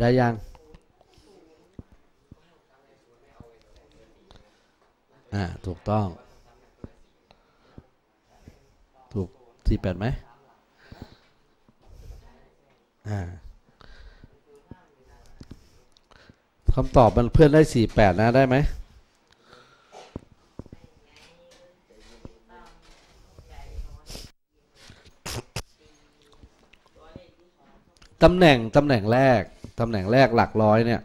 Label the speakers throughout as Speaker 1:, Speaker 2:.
Speaker 1: ได้ยังอ่าถูกต้อง ถูกสี่แปดไหมอ่าคำตอบมันเพื่อนได้สี่แปดนะได้ไหมตำแหน่งตำแหน่งแรก ตำแหน่งแรกหลักร้อยเนี่ย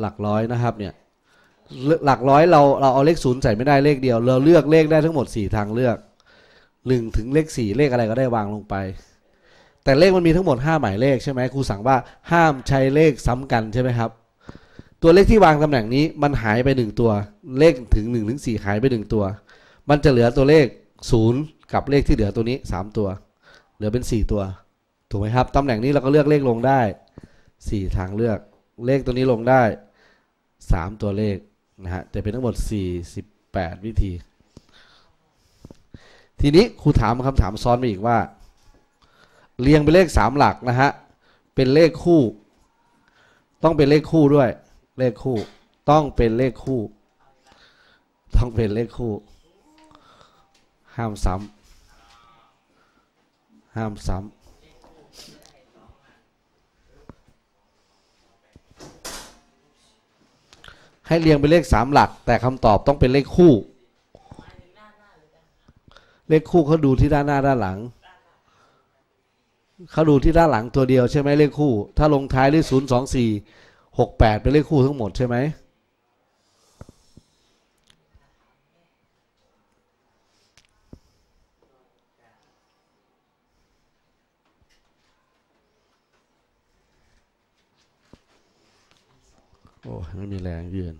Speaker 1: หลักร้อยนะครับเนี่ยหลักร้อยเราเราเอาเลขศูนย์ใส่ไม่ได้เลขเดียว เราเลือกเลขได้ทั้งหมดสี่ทางเลือกหนึ่งถึงเลขสี่เลขอะไรก็ได้วางลงไป แต่เลขมันมีทั้งหมดห้าหมายเลขใช่ไหมครูสั่งว่าห้ามใช้เลขซ้ำกันใช่ไหมครับ ตัวเลขที่วางตำแหน่งนี้มันหายไปหนึ่งตัว เลขถึงหนึ่งถึงสี่หายไปหนึ่งตัว มันจะเหลือตัวเลขศูนย์กับเลขที่เหลือตัวนี้สามตัว เหลือเป็นสี่ตัว ถูกไหมครับตำแหน่งนี้เราก็เลือกเลขลงได้สี่ทางเลือกเลขตัวนี้ลงได้สามตัวเลขนะฮะจะเป็นทั้งหมดสี่สิบแปดวิธี ทีนี้ครูถามคำถามซ้อนไปอีกว่า เรียงเป็นเลขสามหลักนะฮะเป็นเลขคู่ ต้องเป็นเลขคู่ด้วย เลขคู่ ต้องเป็นเลขคู่ ต้องเป็นเลขคู่ ห้ามซ้ำห้ามซ้ำ ให้เรียงเป็นเลขสามหลัก แต่คำตอบต้องเป็นเลขคู่ เลขคู่เขาดูที่ด้านหน้าด้านหลังเขาดูที่ด้านหลังตัวเดียวใช่ไหมเลขคู่ ถ้าลงท้ายด้วยศูนย์สองสี่หกแปดเป็นเลขคู่ทั้งหมดใช่ไหม โอ้ไม่มีแรงยืน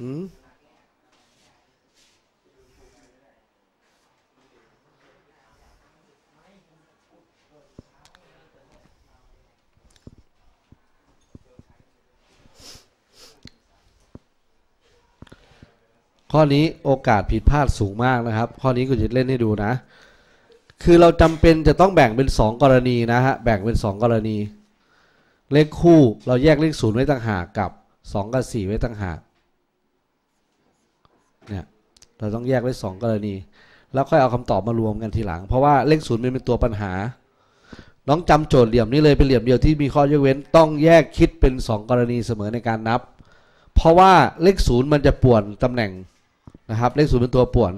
Speaker 1: หืมข้อนี้โอกาสผิดพลาดสูงมากนะครับ ข้อนี้กูจะเล่นให้ดูนะ คือเราจำเป็นจะต้องแบ่งเป็นสองกรณีนะฮะ แบ่งเป็นสองกรณี เลขคู่เราแยกเลขศูนย์ไว้ต่างหากกับสองกับสี่ไว้ต่างหาก เราต้องแยกไว้สองกรณี แล้วค่อยเอาคำตอบมารวมกันทีหลัง เพราะว่าเลขศูนย์มันเป็นตัวปัญหา น้องจำโจทย์เหลี่ยมนี้เลยเป็นเหลี่ยมเดียวที่มีข้อยกเว้น ต้องแยกคิดเป็นสองกรณีเสมอในการนับ เพราะว่าเลขศูนย์มันจะป่วนตำแหน่งนะครับ เลขศูนย์เป็นตัวป่วน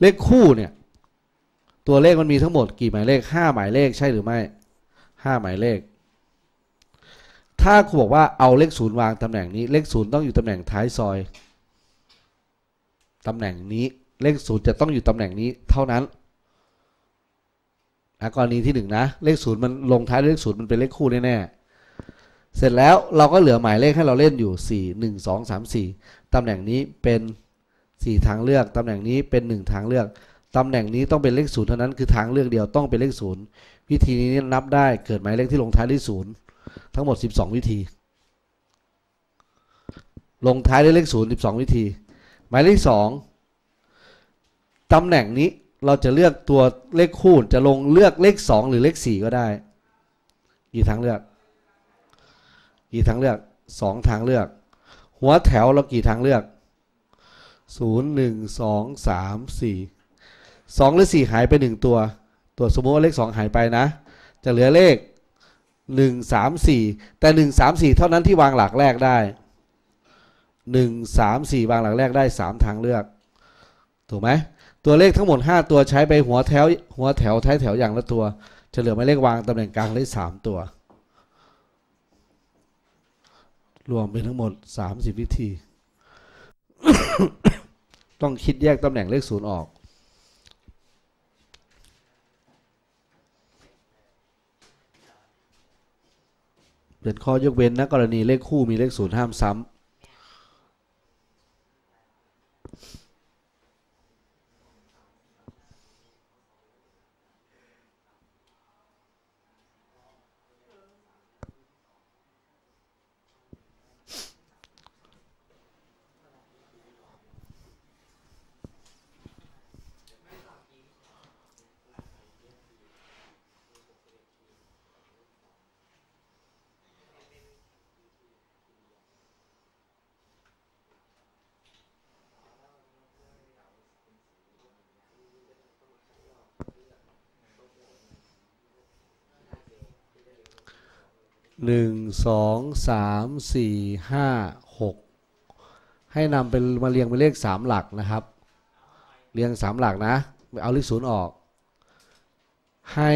Speaker 1: เลขคู่เนี่ยตัวเลขมันมีทั้งหมดกี่หมายเลขห้าหมายเลขใช่หรือไม่ห้าหมายเลข ถ้าครูบอกว่าเอาเลขศูนย์วางตำแหน่งนี้เลขศูนย์ต้องอยู่ตำแหน่งท้ายซอย ตำแหน่งนี้เลขศูนย์จะต้องอยู่ตำแหน่งนี้เท่านั้นอะกรณีที่หนึ่งนะ เลขศูนย์มันลงท้ายด้วยเลขศูนย์มันเป็นเลขคู่แน่ๆเสร็จแล้วเราก็เหลือหมายเลขให้เราเล่นอยู่สี่หนึ่งสองสามสี่ตำแหน่งนี้เป็นสี่ทางเลือกตำแหน่งนี้เป็นหนึ่งทางเลือกตำแหน่งนี้ต้องเป็นเลขศูนย์เท่านั้นคือทางเลือกเดียวต้องเป็นเลขศูนย์วิธีนี้นับได้เกิดหมายเลขที่ลงท้ายด้วยศูนย์ทั้งหมด 12 วิธี ลงท้ายด้วยเลขศูนย์12 วิธี หมายเลขสองตำแหน่งนี้เราจะเลือกตัวเลขคูณจะลงเลือกเลขสองหรือเลขสี่ก็ได้ กี่ทางเลือก กี่ทางเลือกสองทางเลือก หัวแถวเรากี่ทางเลือกศูนย์หนึ่งสองสามสี่สองหรือสี่หายไปหนึ่งตัว ตัวสมมติว่าเลขสองหายไปนะ จะเหลือเลขหนึ่งสามสี่แต่หนึ่งสามสี่เท่านั้นที่วางหลักแรกได้ หนึ่งสามสี่วางหลักแรกได้สามทางเลือก ถูกไหมตัวเลขทั้งหมดห้าตัวใช้ไปหัวแถวหัวแถวท้ายแถวอย่างละตัวจะเหลือหมายเลขวางตำแหน่งกลางได้สามตัว รวมเป็นทั้งหมด 30 วิธี ต้องคิดแยกตำแหน่งเลขศูนย์ออกเป็นข้อยกเว้นนะกรณีเลขคู่มีเลขศูนย์ห้ามซ้ำ หนึ่งสองสามสี่ห้าหกให้นำเป็นมาเรียงเป็นเลขสามหลักนะครับ เรียงสามหลักนะไม่เอาเลขศูนย์ออก ให้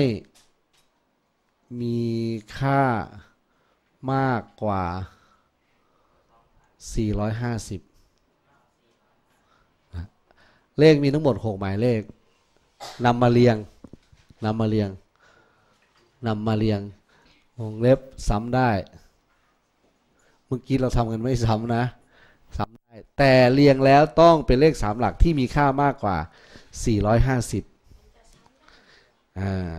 Speaker 1: มีค่ามากกว่า 450นะเลขมีทั้งหมด 6 หมายเลขนำมาเรียงนำมาเรียงนำมาเรียง วงเล็บซ้ำได้ เมื่อกี้เราทำกันไม่ซ้ำนะซ้ำได้แต่เรียงแล้วต้องเป็นเลขสามหลักที่มีค่ามากกว่า 450อ่า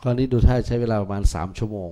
Speaker 1: ข้อนี้ดูท่าใช้เวลาประมาณ 3 ชั่วโมง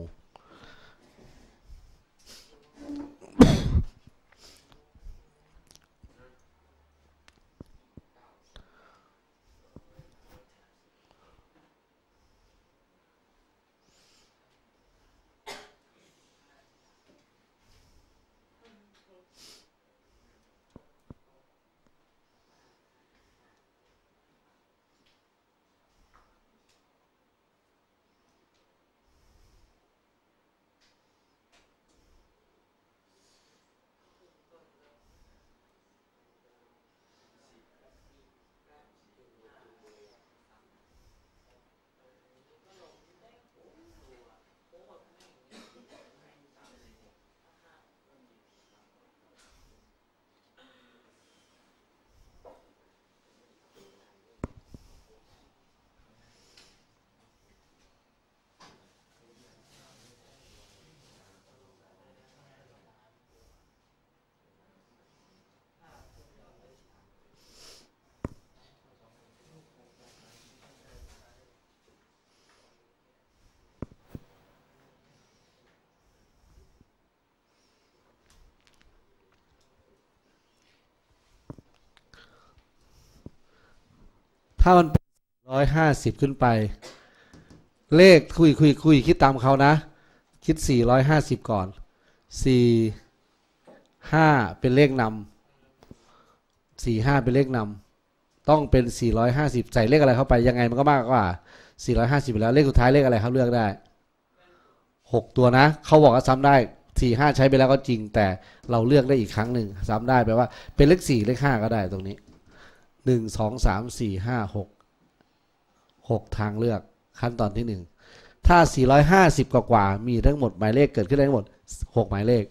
Speaker 1: ถ้ามันเป็นร้อยห้าสิบขึ้นไป เลขคุยคุยคุยคิดตามเขานะ คิดสี่ร้อยห้าสิบก่อนสี่ห้าเป็นเลขนำสี่ห้าเป็นเลขนำต้องเป็นสี่ร้อยห้าสิบใส่เลขอะไรเข้าไปยังไงมันก็มากกว่าสี่ร้อยห้าสิบแล้วเลขสุดท้ายเลขอะไรครับเลือกได้หกตัวนะเขาบอกว่าซ้ำได้สี่ห้าใช้ไปแล้วก็จริง แต่เราเลือกได้อีกครั้งหนึ่งซ้ำได้แปลว่าเป็นเลขสี่เลขห้าก็ได้ตรงนี้ หนึ่งสองสามสี่ห้าหกหกทางเลือกขั้นตอนที่หนึ่งถ้าสี่ร้อยห้าสิบกว่า มีทั้งหมดหมายเลขเกิดขึ้นได้ทั้งหมดหกหมายเลข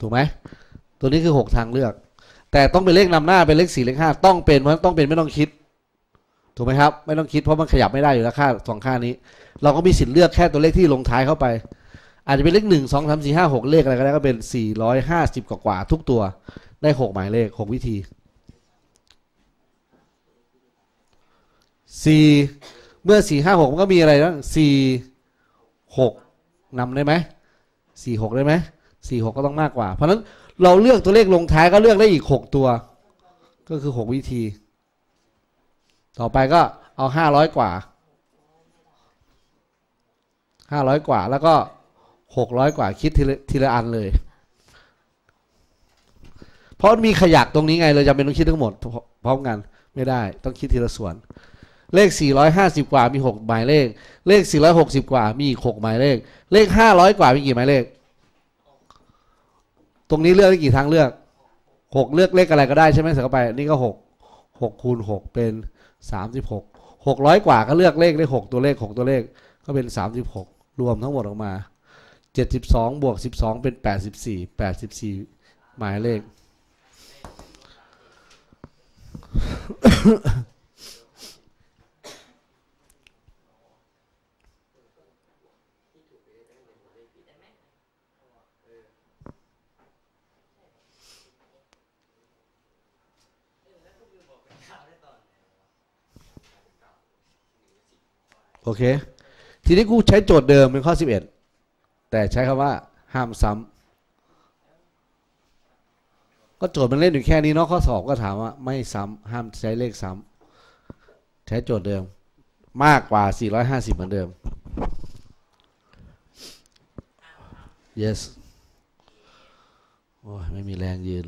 Speaker 1: ถูกไหม ตัวนี้คือหกทางเลือก แต่ต้องเป็นเลขนำหน้า เป็นเลขสี่เลขห้าต้องเป็นเพราะต้องเป็นไม่ต้องคิด ถูกไหมครับ ไม่ต้องคิดเพราะมันขยับไม่ได้อยู่แล้วค่าสองค่านี้ เราก็มีสิทธิ์เลือกแค่ตัวเลขที่ลงท้ายเข้าไป อาจจะเป็นเลขหนึ่งสองสามสี่ห้าหกเลขอะไรก็ได้ก็เป็นสี่ร้อยห้าสิบกว่าทุกตัว ได้หกหมายเลขหกวิธี สี่เมื่อสี่ห้าหกมันก็มีอะไรบ้างสี่หกนำได้ไหมสี่หกได้ไหมสี่หกก็ต้องมากกว่า เพราะฉะนั้นเราเลือกตัวเลขลงท้ายก็เลือกได้อีกหกตัว ก็คือหกวิธี ต่อไปก็เอาห้าร้อยกว่าห้าร้อยกว่าแล้วก็หกร้อยกว่าคิดทีละทีละอันเลย เพราะมีขยักตรงนี้ไงเราจำเป็นต้องคิดทั้งหมดพร้อมกันไม่ได้ต้องคิดทีละส่วน เลข 450 กว่ามี 6 หมายเลข เลข 460 กว่ามีอีก 6 หมายเลข เลข 500 กว่ามีกี่หมายเลข ตรงนี้เลือกได้กี่ทางเลือก 6 เลือกเลขอะไรก็ได้ใช่ไหมเสร็จเข้าไป นี่ก็ 6 6คูณ6เป็น 36 600 กว่าก็เลือกเลขได้ 6 ตัวเลข 6 ตัวเลขก็เป็น 36 รวมทั้งหมดออกมา 72 บวก 12 เป็น 84 84 หมายเลข โอเค ทีนี้กูใช้โจทย์เดิมเป็นข้อ 11 แต่ใช้คำว่าห้ามซ้ำก็โจทย์มันเล่นอยู่แค่นี้เนาะข้อสอบก็ถามว่าไม่ซ้ำห้ามใช้เลขซ้ำใช้โจทย์เดิม มากกว่า 450 เหมือนเดิม yes โอ้ยไม่มีแรงยืน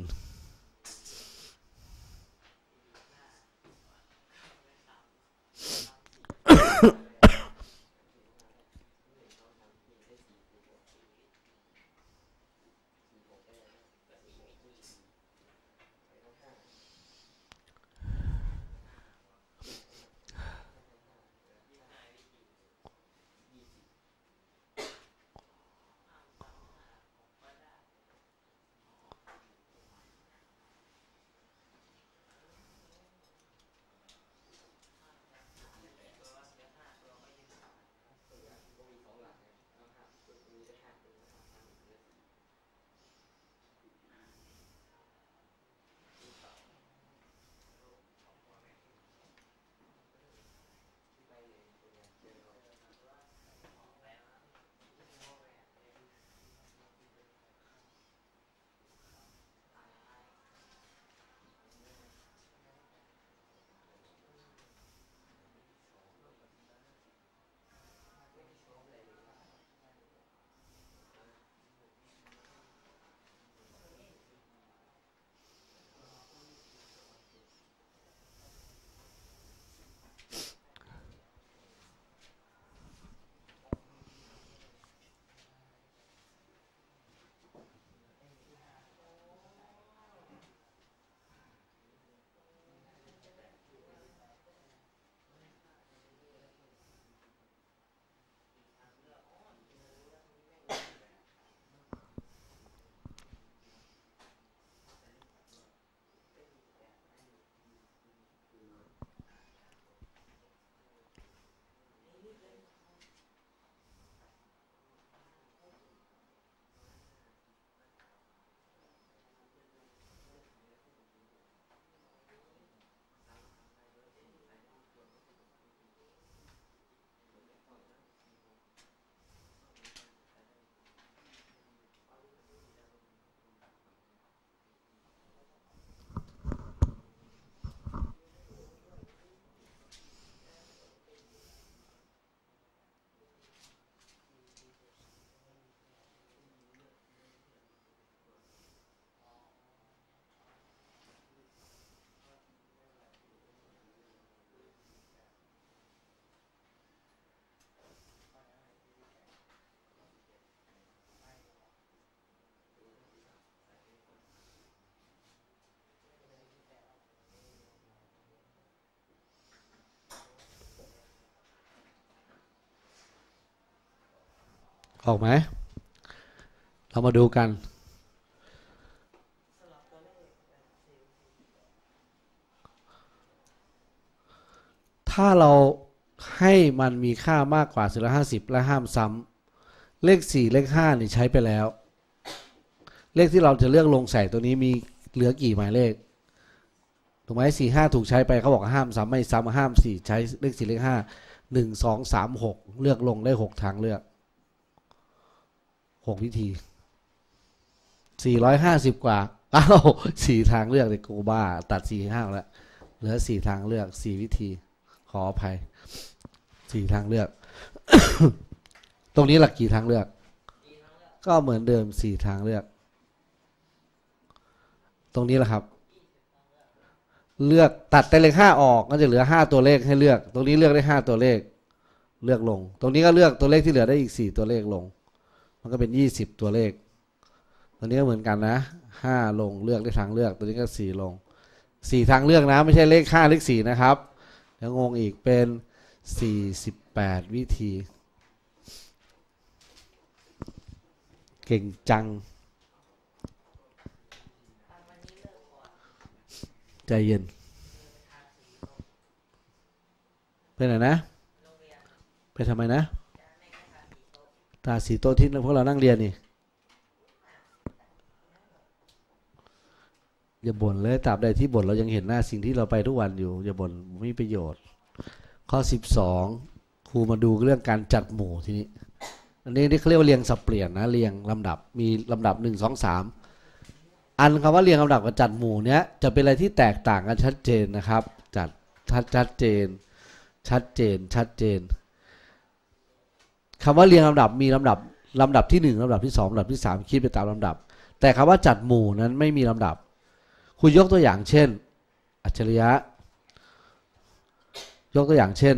Speaker 1: ออกไหม เรามาดูกันถ้าเราให้มันมีค่ามากกว่า450และห้ามซ้เลขสี่เลขห้านี่ใช้ไปแล้ว เลขที่เราจะเลือกลงใส่ตัวนี้มีเหลือกี่หมายเลขถูกไหมสี่ห้าถูกใช้ไปเขาบอกห้ามซ้ำไม่ซ้ำห้ามสี่ใช้เลขสี่เลขห้าหนึ่งสองสามหกเลือกลงได้หกทางเลือก หกวิธีสี่ร้อยห้าสิบกว่าอ้าวสี่ทางเลือกเลยกูบ้า ตัดสี่ห้าแล้วเหลือสี่ทางเลือกสี่วิธี ขออภัยสี่ทางเลือก ตรงนี้หลักกี่ทางเลือก ก็เหมือนเดิมสี่ทางเลือก ตรงนี้แหละครับ เลือกตัดแต่เลขห้าออกก็จะเหลือห้าตัวเลขให้เลือก ตรงนี้เลือกได้ห้าตัวเลข เลือกลง ตรงนี้ก็เลือกตัวเลขที่เหลือได้อีกสี่ตัวเลขลง มันก็เป็นยี่สิบตัวเลขตรงนี้ก็เหมือนกันนะห้าลงเลือกได้ทางเลือก ตัวนี้ก็สี่ลงสี่ทางเลือกนะ ไม่ใช่เลขห้าเลขสี่นะครับเดี๋ยวงงอีกเป็นสี่สิบแปดวิธี เก่งจัง ใจเย็นไปไหนนะ ไปทำไมนะ ตาสีโต๊ะที่พวกเรานั่งเรียนนี่อย่าบ่นเลยตราบใดที่บ่นเรายังเห็นหน้าสิ่งที่เราไปทุกวันอยู่ อย่าบ่นไม่มีประโยชน์ ข้อ 12 ครูมาดูเรื่องการจัดหมู่ทีนี้ อันนี้ที่เขาเรียกว่าเรียงสับเปลี่ยนนะเรียงลำดับมีลำดับ 1 2 3 อันคำว่าเรียงลำดับกับจัดหมู่เนี้ยจะเป็นอะไรที่แตกต่างกันชัดเจนนะครับ จัดชัดชัดเจน ชัดเจนชัดเจน คำว่าเรียงลำดับมีลำดับลำดับที่หนึ่งลำดับที่สองลำดับที่สามคิดไปตามลำดับ แต่คำว่าจัดหมู่นั้นไม่มีลำดับ คุณยกตัวอย่างเช่น อัจฉริยะ ยกตัวอย่างเช่น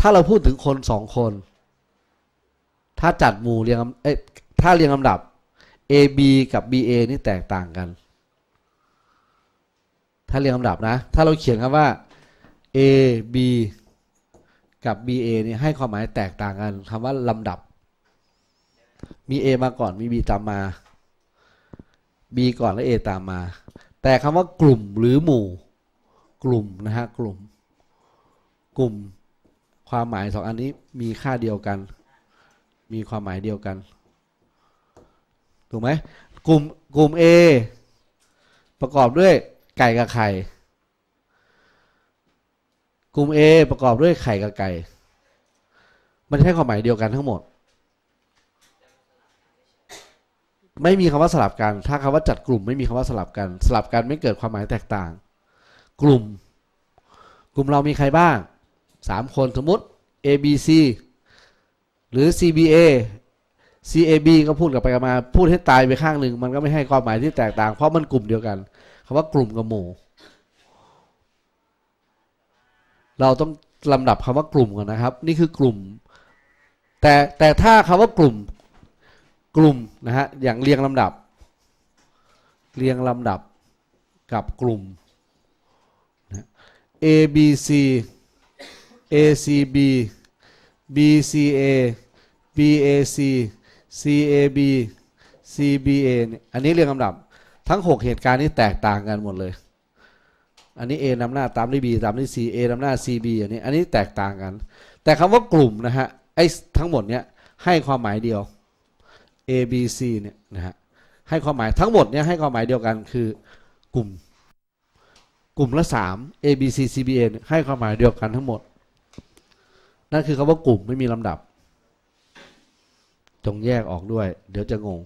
Speaker 1: ถ้าเราพูดถึงคนสองคน ถ้าจัดหมู่เรียงลำเอ้ถ้าเรียงลำดับ A B กับ B A นี่แตกต่างกัน ถ้าเรียงลำดับนะ ถ้าเราเขียนคำว่า A B กับ B A นี่ให้ความหมายแตกต่างกันคำว่าลำดับ มี A มาก่อนมี B ตามมา B ก่อนแล้ว A ตามมา แต่คำว่ากลุ่มหรือหมู่ กลุ่มนะฮะกลุ่ม กลุ่มความหมายสองอันนี้มีค่าเดียวกัน มีความหมายเดียวกัน ถูกไหมกลุ่มกลุ่ม A ประกอบด้วยไก่กับไข่ กลุ่ม A ประกอบด้วยไข่กับไก่ มันใช้ความหมายเดียวกันทั้งหมด ไม่มีคำว่าสลับกัน ถ้าคำว่าจัดกลุ่มไม่มีคำว่าสลับกัน สลับกันไม่เกิดความหมายแตกต่าง กลุ่ม กลุ่มเรามีใครบ้างสามคนสมมติ A B C หรือ C B A C A B ก็พูดกับไปกันมา พูดให้ตายไปข้างหนึ่ง มันก็ไม่ให้ความหมายที่แตกต่าง เพราะมันกลุ่มเดียวกันคำว่ากลุ่มกับหมู่ เราต้องลำดับคำว่ากลุ่มก่อนนะครับ นี่คือกลุ่ม แต่แต่ถ้าคำว่ากลุ่มกลุ่มนะฮะอย่างเรียงลำดับ เรียงลำดับกับกลุ่มนะ A B C A C B B C A B A C C A B C B A อันนี้เรียงลำดับ ทั้ง 6 เหตุการณ์นี้แตกต่างกันหมดเลย อันนี้ A นำหน้าตามด้วย B ตามด้วย C A นำหน้า C B อันนี้อันนี้แตกต่างกัน แต่คำว่ากลุ่มนะฮะไอ้ทั้งหมดเนี้ยให้ความหมายเดียว A B C เนี่ยนะฮะให้ความหมายทั้งหมดเนี้ยให้ความหมายเดียวกันคือกลุ่ม กลุ่มละสาม A B C C B A ให้ความหมายเดียวกันทั้งหมด นั่นคือคำว่ากลุ่มไม่มีลำดับ จงแยกออกด้วย เดี๋ยวจะงง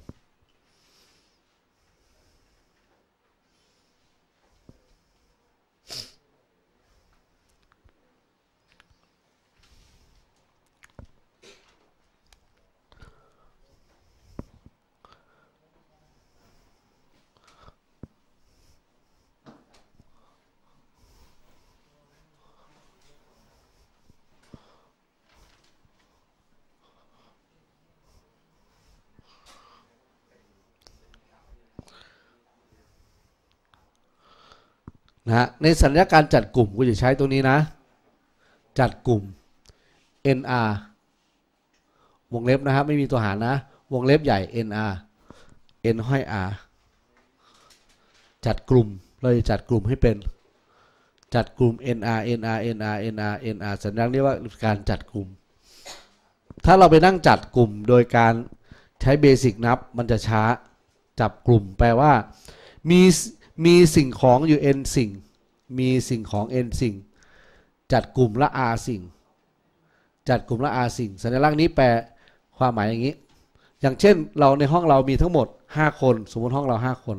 Speaker 1: นะฮะในสัญญาการจัดกลุ่มกูจะใช้ตัวนี้นะ จัดกลุ่ม NR วงเล็บนะครับไม่มีตัวหารนะ วงเล็บใหญ่ NR N ห้อย R จัดกลุ่มเราจะจัดกลุ่มให้เป็น จัดกลุ่ม NR NR NR NR NR สัญลักษณ์เรียกว่าการจัดกลุ่ม ถ้าเราไปนั่งจัดกลุ่มโดยการใช้เบสิกนับมันจะช้าจับกลุ่มแปลว่ามี มีสิ่งของอยู่ n สิ่ง มีสิ่งของ n สิ่ง จัดกลุ่มละ r สิ่ง จัดกลุ่มละ r สิ่ง สัญลักษณ์นี้แปลความหมายอย่างนี้ อย่างเช่นเราในห้องเรามีทั้งหมด 5 คน สมมติห้องเรา 5 คน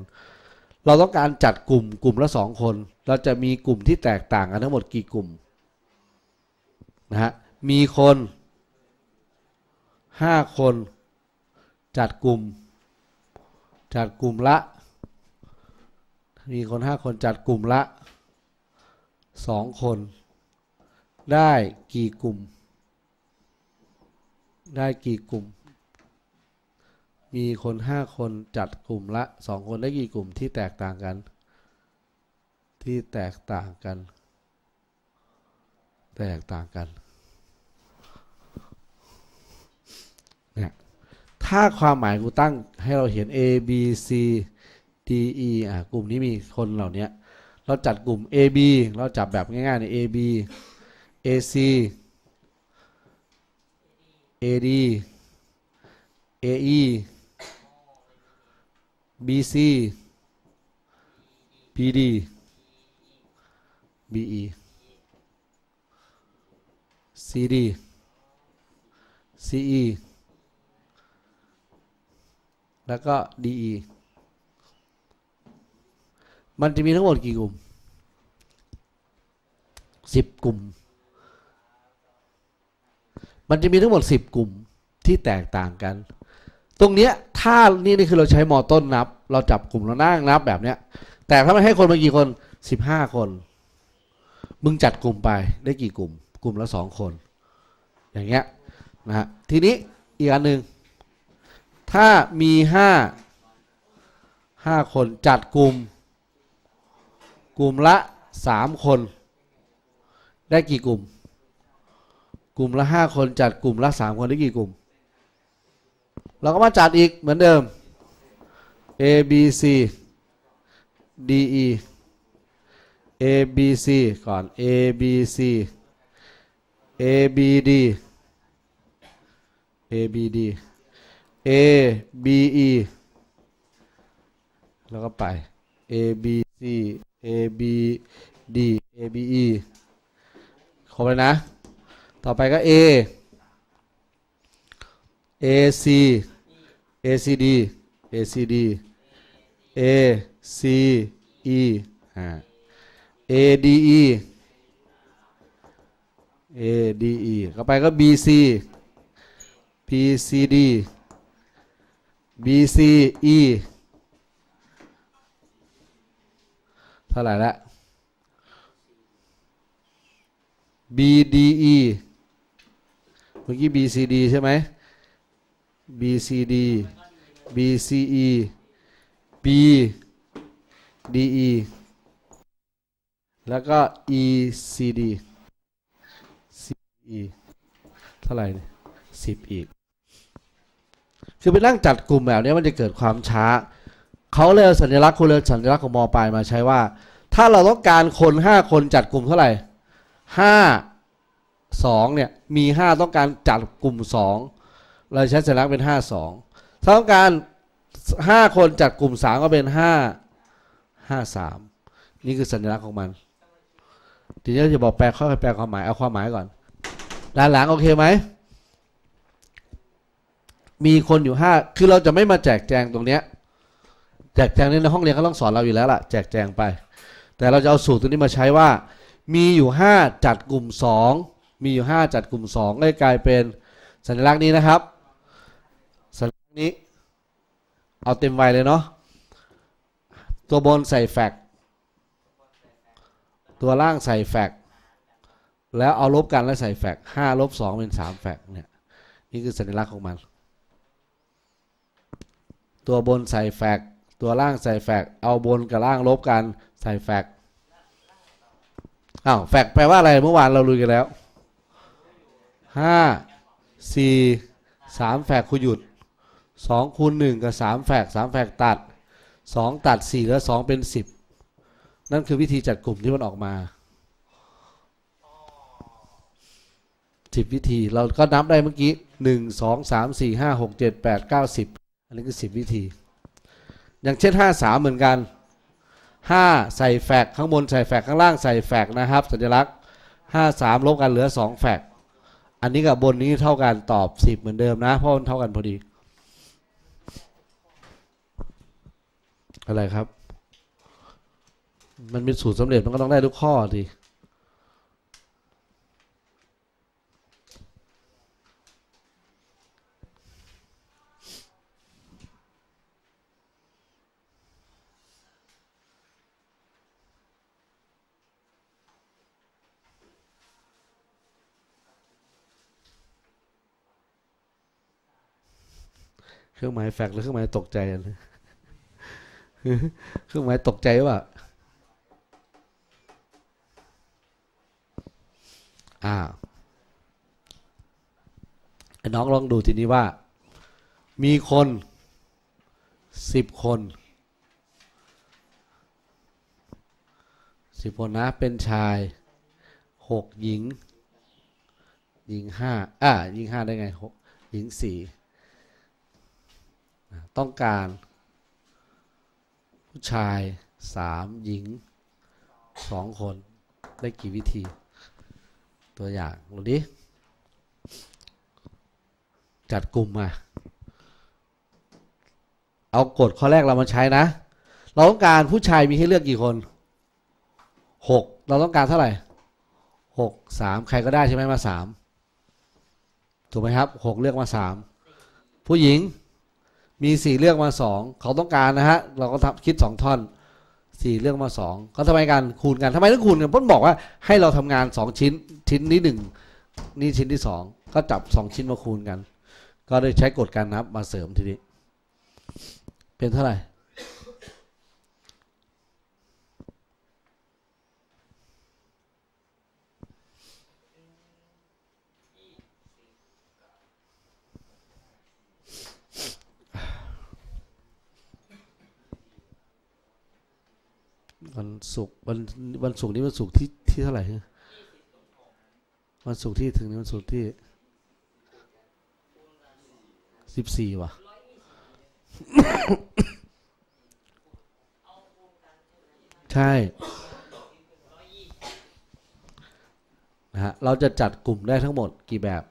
Speaker 1: เราต้องการจัดกลุ่มกลุ่มละ 2 คน เราจะมีกลุ่มที่แตกต่างกันทั้งหมดกี่กลุ่มนะฮะมีคน 5 คน จัดกลุ่ม จัดกลุ่มละ มีคน5คนจัดกลุ่มละ2คน ได้กี่กลุ่ม ได้กี่กลุ่ม มีคนห้าคนจัดกลุ่มละสองคนได้กี่กลุ่มที่แตกต่างกัน ที่แตกต่างกัน แตกต่างกันเนี่ยถ้าความหมายกูตั้งให้เราเห็น A B C D E อะกลุ่มนี้มีคนเหล่านี้เราจัดกลุ่ม A B เราจับแบบง่ายๆใน A B A C A D A E B C B D B E C D C E แล้วก็ D E มันจะมีทั้งหมดกี่กลุ่มสิบกลุ่ม มันจะมีทั้งหมดสิบกลุ่มที่แตกต่างกัน ตรงเนี้ยถ้านี่นี่คือเราใช้มอต้นนับ เราจับกลุ่มเรานั่งนับแบบเนี้ย แต่ถ้ามันให้คนมากี่คนสิบห้าคน มึงจัดกลุ่มไปได้กี่กลุ่ม กลุ่มละสองคน อย่างเงี้ยนะฮะทีนี้อีกอันหนึ่งถ้ามีห้าห้าคนจัดกลุ่ม กลุ่มละสามคน ได้กี่กลุ่ม กลุ่มละห้าคนจัดกลุ่มละสามคนได้กี่กลุ่ม เราก็มาจัดอีกเหมือนเดิม A B C D E A B C ก่อน A B C A B D A B D A B E แล้วก็ไป A B C A B D A B E ครบเลยนะ ต่อไปก็ A A C A C D A C D A C E อ่า A D E A D E เข้าไปก็ B C B C D B C E เท่าไหร่ละ B D E เมื่อกี้ B C D ใช่ไหม B C D B C E B D E แล้วก็ E C D C E เท่าไหร่สิบอีก คือไปนั่งจัดกลุ่มแบบนี้มันจะเกิดความช้า เขาเลยเอาสัญลักษณ์คุณเลยสัญลักษณ์ของมปลายมาใช้ว่า ถ้าเราต้องการคนห้าคนจัดกลุ่มเท่าไหร่ห้าสองเนี่ยมีห้าต้องการจัดกลุ่มสองเราใช้สัญลักษณ์เป็นห้าสองถ้าต้องการห้าคนจัดกลุ่มสามก็เป็นห้าห้าสามนี่คือสัญลักษณ์ของมัน ทีนี้จะบอกแปลค่อยๆแปลความหมายเอาความหมายก่อนด้านหลังโอเคไหมมีคนอยู่ห้าคือเราจะไม่มาแจกแจงตรงเนี้ย แจกแจงในห้องเรียนเขาต้องสอนเราอยู่แล้วล่ะแจกแจงไป แต่เราจะเอาสูตรตัวนี้มาใช้ว่า มีอยู่ห้าจัดกลุ่มสองมีอยู่ห้าจัดกลุ่มสองเลยกลายเป็นสัญลักษณ์นี้นะครับ สัญลักษณ์นี้ เอาเต็มวัยเลยเนาะตัวบนใส่แฟกตัวล่างใส่แฟกแล้วเอาลบกันแล้วใส่แฟกห้าลบสองเป็นสามแฟกเนี่ยนี่คือสัญลักษณ์ของมัน ตัวบนใส่แฟก ตัวล่างใส่แฟกเอาบนกับล่างลบกันใส่แฟกอ้าวแฟกแปลว่าอะไรเมื่อวานเราลุยกันแล้วห้าสี่สามแฟกคูณหยุดสองคูณหนึ่งกับสามแฟกสามแฟกตัดสองตัดสี่แล้วสองเป็นสิบนั่นคือวิธีจัดกลุ่มที่มันออกมาสิบวิธีเราก็นับได้เมื่อกี้หนึ่งสองสามสี่ห้าหกเจ็ดแปดเก้าสิบอันนี้คือสิบวิธี อย่างเช่นห้าสามเหมือนกันห้าใส่แฟกข้างบนใส่แฟกข้างล่างใส่แฟกนะครับ สัญลักษณ์ห้าสามลบกันเหลือสองแฟกอันนี้กับบนนี้เท่ากันตอบสิบเหมือนเดิมนะเพราะมันเท่ากันพอดี อะไรครับ มันเป็นสูตรสำเร็จมันก็ต้องได้ทุกข้อดิ ครื่องหมายแฟกหรือเครื่องหมายตกใจอันนี้เครื่องหมายตกใจว่าอ่าน้องลองดูทีนี้ว่า มีคนสิบคนสิบคนนะ เป็นชายหกหญิง หญิงห้าอ่าหญิงห้าได้ไงหกหญิงสี่ ต้องการผู้ชายสามหญิงสองคนได้กี่วิธี ตัวอย่างดูดิจัดกลุ่มมา เอากฎข้อแรกเรามาใช้นะ เราต้องการผู้ชายมีให้เลือกกี่คนหกเราต้องการเท่าไหร่หกสามใครก็ได้ใช่ไหมมาสามถูกไหมครับหกเลือกมาสามผู้หญิง มีสี่เลือกมาสองเขาต้องการนะฮะเราก็ทำคิดสองท่อนสี่เลือกมาสองเขาทำไมกันคูณกันทำไมต้องคูณกันพ้นบอกว่าให้เราทำงานสองชิ้นชิ้นนี้หนึ่งนี่ชิ้นที่สองก็จับสองชิ้นมาคูณกัน ก็ได้ใช้กฎการนับมาเสริมทีนี้ เป็นเท่าไหร่ วันศุกร์วันวันศุกร์นี้วันศุกร์ที่ที่เท่าไหร่วันศุกร์ที่ถึงนี้วันศุกร์ที่สิบสี่ว่ะใช่นะฮะเราจะจัดกลุ่มได้ทั้งหมดกี่แบบ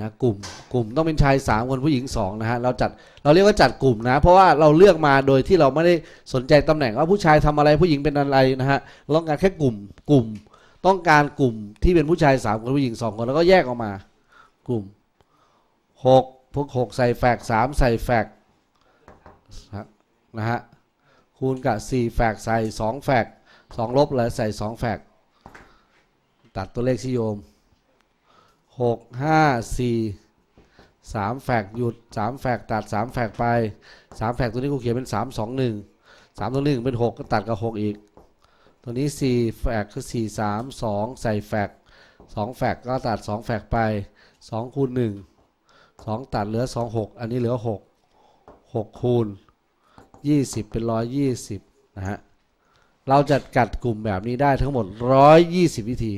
Speaker 1: นะกลุ่มกลุ่มต้องเป็นชายสามคนผู้หญิงสองนะฮะเราจัดเราเรียกว่าจัดกลุ่มนะ เพราะว่าเราเลือกมาโดยที่เราไม่ได้สนใจตำแหน่งว่าผู้ชายทำอะไรผู้หญิงเป็นอะไรนะฮะเราต้องการแค่กลุ่มกลุ่ม ต้องการกลุ่มที่เป็นผู้ชายสามคนผู้หญิงสองคนแล้วก็แยกออกมา กลุ่มหกพวกหกใส่แฟกสามใส่แฟกนะฮะคูณกับสี่แฟกใส่สองแฟกสองลบเลยใส่สองแฟกตัดตัวเลขที่โยม หกห้าสี่สามแฟกหยุดสามแฟกตัดสามแฟกไปสามแฟกตัวนี้กูเขียนเป็นสามสองหนึ่งสามตัวหนึ่งเป็นหกก็ตัดกับหกอีก ตัวนี้สี่แฟกคือสี่สามสองใส่แฟกสองแฟกก็ตัดสองแฟกไปสองคูณหนึ่งสองตัดเหลือสองหกอันนี้เหลือหกหกคูณยี่สิบเป็นร้อยยี่สิบนะฮะเราจะกัดกลุ่มแบบนี้ได้ทั้งหมดร้อยยี่สิบวิธี